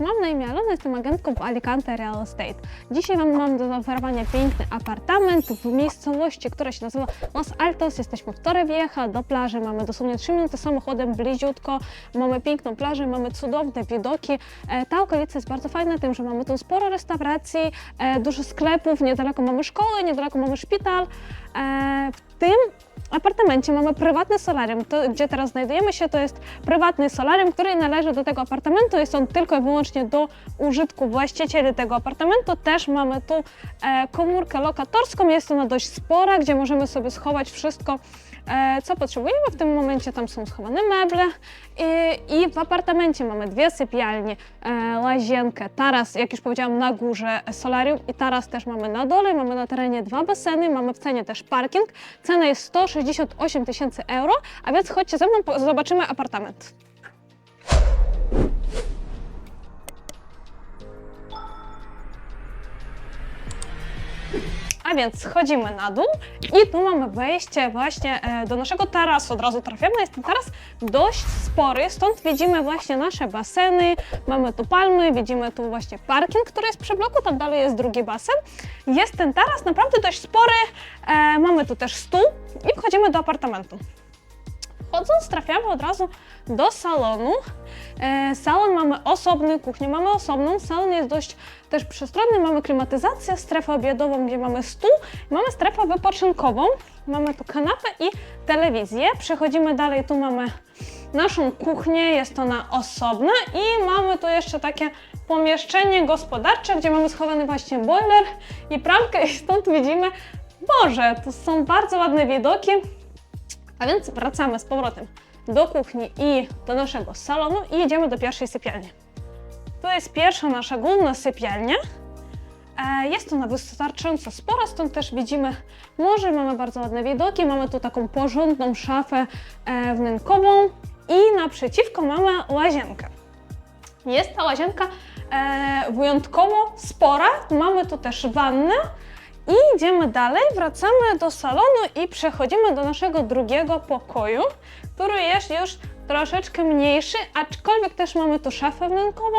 mam na imię Alona, jestem agentką w Alicante Real Estate. Dzisiaj Wam mam do zaoferowania piękny apartament w miejscowości, która się nazywa Los Altos. Jesteśmy w Torrevieja, do plaży, mamy dosłownie 3 minuty samochodem, bliziutko, mamy piękną plażę, mamy cudowne widoki. E, Ta okolica jest bardzo fajna tym, że mamy tu sporo restauracji, e, dużo sklepów, niedaleko mamy szkoły, niedaleko mamy szpital. E, tym apartamencie mamy prywatne solarium. To, gdzie teraz znajdujemy się, to jest prywatny solarium, który należy do tego apartamentu. Jest on tylko i wyłącznie do użytku właścicieli tego apartamentu. Też mamy tu e, komórkę lokatorską. Jest ona dość spora, gdzie możemy sobie schować wszystko, e, co potrzebujemy. W tym momencie tam są schowane meble. I, i w apartamencie mamy dwie sypialnie, e, łazienkę, taras, jak już powiedziałam, na górze solarium i taras też mamy na dole. Mamy na terenie dwa baseny, mamy w cenie też parking. Cena jest 168 tysięcy euro, a więc chodźcie ze mną, zobaczymy apartament. Więc schodzimy na dół i tu mamy wejście właśnie e, do naszego tarasu. Od razu trafiamy, jest ten taras dość spory, stąd widzimy właśnie nasze baseny, mamy tu palmy, widzimy tu właśnie parking, który jest przy bloku, tam dalej jest drugi basen. Jest ten taras naprawdę dość spory, e, mamy tu też stół i wchodzimy do apartamentu. Wchodząc trafiamy od razu do salonu. E, salon mamy osobny, kuchnię mamy osobną. Salon jest dość też przestronny, mamy klimatyzację, strefę obiadową, gdzie mamy stół, mamy strefę wypoczynkową, mamy tu kanapę i telewizję. Przechodzimy dalej, tu mamy naszą kuchnię, jest ona osobna i mamy tu jeszcze takie pomieszczenie gospodarcze, gdzie mamy schowany właśnie boiler i pralkę i stąd widzimy, Boże, tu są bardzo ładne widoki. A więc wracamy z powrotem do kuchni i do naszego salonu i jedziemy do pierwszej sypialni. To jest pierwsza nasza główna sypialnia. E, Jest ona wystarczająco spora, stąd też widzimy morze, mamy bardzo ładne widoki, mamy tu taką porządną szafę e, wnękową i naprzeciwko mamy łazienkę. Jest ta łazienka e, wyjątkowo spora, mamy tu też wannę i idziemy dalej, wracamy do salonu i przechodzimy do naszego drugiego pokoju, który jest już troszeczkę mniejszy, aczkolwiek też mamy tu szafę wnękową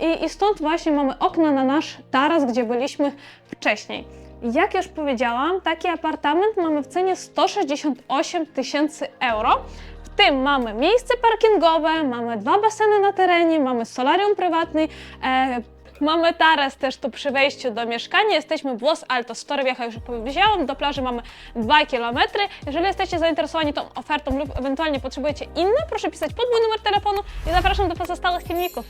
i, i stąd właśnie mamy okno na nasz taras, gdzie byliśmy wcześniej. Jak już powiedziałam, taki apartament mamy w cenie 168 tysięcy euro. W tym mamy miejsce parkingowe, mamy dwa baseny na terenie, mamy solarium prywatny, e, Mamy taras też tu przy wejściu do mieszkania. Jesteśmy w Los Altos, Torrevieja już powiedziałam. Do plaży mamy 2 km. Jeżeli jesteście zainteresowani tą ofertą lub ewentualnie potrzebujecie inne, proszę pisać pod mój numer telefonu i zapraszam do pozostałych filmików.